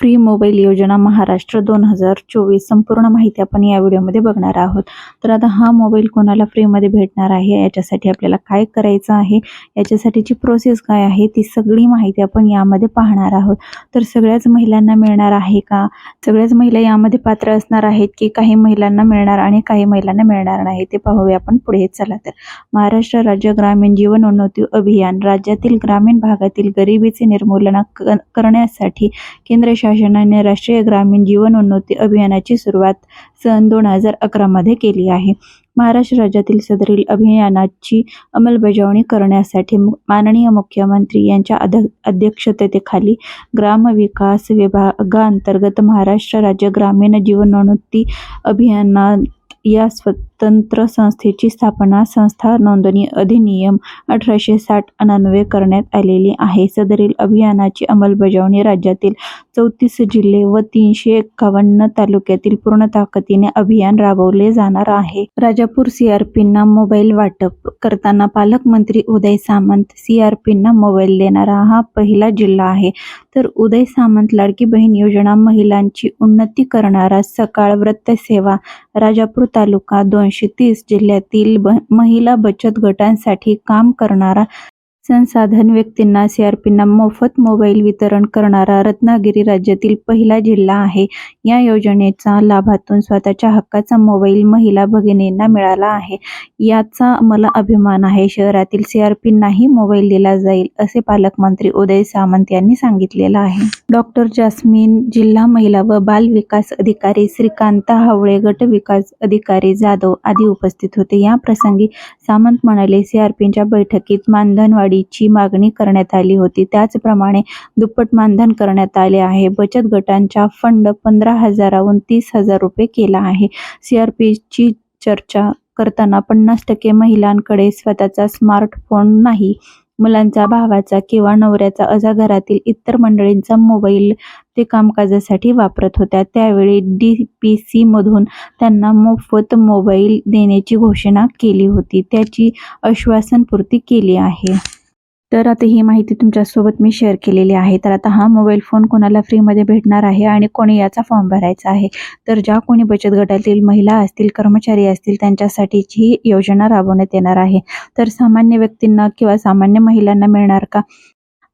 Free mobile योजना महाराष्ट्र दोन हजार चोवीस. संपूर्ण माहिती आपण या व्हिडिओमध्ये बघणार आहोत. तर आता हा मोबाईल कोणाला फ्रीमध्ये भेटणार आहे? याच्यासाठी आपल्याला काय करायचं आहे? याच्यासाठीची प्रोसेस काय आहे? ती सगळी माहिती आपण यामध्ये पाहणार आहोत. तर सगळ्याच महिलांना मिळणार आहे का? सगळ्याच महिला यामध्ये पात्र असणार आहेत की काही महिलांना मिळणार आणि काही महिलांना मिळणार नाही? ते पाहूया आपण पुढे. चला तर. महाराष्ट्र राज्य ग्रामीण जीवनोन्नती अभियान राज्यातील ग्रामीण भागातील गरिबीचे निर्मूलन करण्यासाठी केंद्र शासनाने राष्ट्रीय ग्रामीण जीवनोन्नती अभियानाची सुरुवात सन दोन हजार अकरामध्ये केली आहे. महाराष्ट्र राज्यातील सदरील अभियानाची अंमलबजावणी करण्यासाठी माननीय मुख्यमंत्री यांच्या अध अध्यक्षतेखाली ग्रामविकास विभागाअंतर्गत महाराष्ट्र राज्य ग्रामीण जीवनोन्नती अभियाना या स्वतंत्र संस्थेची स्थापना संस्था नोंदणी अधिनियम अठराशे साठ अनन्वये करण्यात आलेली आहे. सदरील अभियानाची अंमलबजावणी राज्यातील चौतीस जिल्हे व तीनशे एक्कावन्न तालुक्यातील पूर्ण ताकदीने अभियान राबवले जाणार आहे. राजापूर सीआरपींना मोबाईल वाटप करताना पालकमंत्री उदय सामंत सीआरपींना मोबाईल देणारा हा पहिला जिल्हा आहे. तर उदय सामंत लाडकी बहीण योजना महिलांची उन्नती करणारा सकाळ व्रत सेवा राजापूर तालुका दोनशे तीस जिल्ह्यातील ब महिला बचत गटांसाठी काम करणारा संसाधन व्यक्तींना सीआरपींना मोफत मोबाईल वितरण करणारा रत्नागिरी राज्यातील पहिला जिल्हा आहे. या योजनेचा लाभातून स्वतःच्या हक्काचा मोबाईल महिला भगिनींना मिळाला आहे. याचा मला अभिमान आहे. शहरातील सीआरपींनाही मोबाईल दिला जाईल असे पालकमंत्री उदय सामंत यांनी सांगितलेलं आहे. डॉक्टर जास्मिन जिल्हा महिला व बाल विकास अधिकारी श्रीकांता हावळे गट विकास अधिकारी जाधव आदी उपस्थित होते. या प्रसंगी सामंत म्हणाले सीआरपीच्या बैठकीत मानधनवाढीची मागणी करण्यात आली होती. त्याचप्रमाणे दुप्पट मानधन करण्यात आले आहे. बचत गटांचा फंड पंधरा हजाराहून तीस हजार रुपये केला आहे. सीआरपीची चर्चा करताना पन्नास टक्के महिलांकडे स्वतःचा स्मार्टफोन नाही. मुलांचा भावाचा किंवा नवऱ्याचा असा घरातील इतर मंडळींचा मोबाईल ते कामकाजासाठी वापरत होत्या. त्यावेळी डी पी सीमधून त्यांना मोफत मोबाईल देण्याची घोषणा केली होती. त्याची आश्वासनपूर्ती केली आहे. तर आता ही माहिती तुमच्यासोबत मी शेअर केलेली आहे. तर आता हा मोबाईल फोन कोणाला फ्रीमध्ये भेटणार आहे आणि कोणी याचा फॉर्म भरायचा आहे? तर ज्या कोणी बचत गटातील महिला असतील कर्मचारी असतील त्यांच्यासाठीची ही योजना राबवण्यात येणार आहे. तर सामान्य व्यक्तींना किंवा सामान्य महिलांना मिळणार का?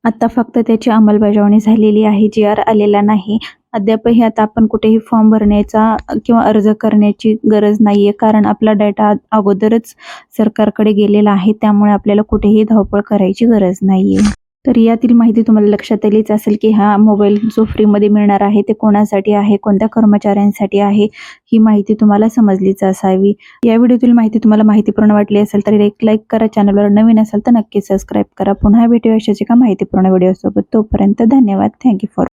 आता फक्त त्याची अंमलबजावणी झालेली आहे. जी आर आलेला नाही. अद्यापही आता आपण कुठेही फॉर्म भरण्याचा किंवा अर्ज करण्याची गरज नाही आहे कारण आपला डेटा अगोदरच सरकारकडे गेलेला आहे त्यामुळे आपल्याला कुठेही धावपळ करायची गरज नाही आहे तर यातील माहिती तुम्हाला लक्षात आलीच असेल की हा मोबाईल जो फ्रीमध्ये मिळणार आहे ते कोणासाठी आहे कोणत्या कर्मचाऱ्यांसाठी आहे ही माहिती तुम्हाला समजलीच असावी. या व्हिडिओतील माहिती तुम्हाला माहितीपूर्ण वाटली असेल तर एक लाईक करा चॅनलवर नवीन असेल तर नक्की सबस्क्राईब करा. पुन्हा भेटूया अशाच एका माहितीपूर्ण व्हिडिओसोबत तोपर्यंत धन्यवाद. Thank you for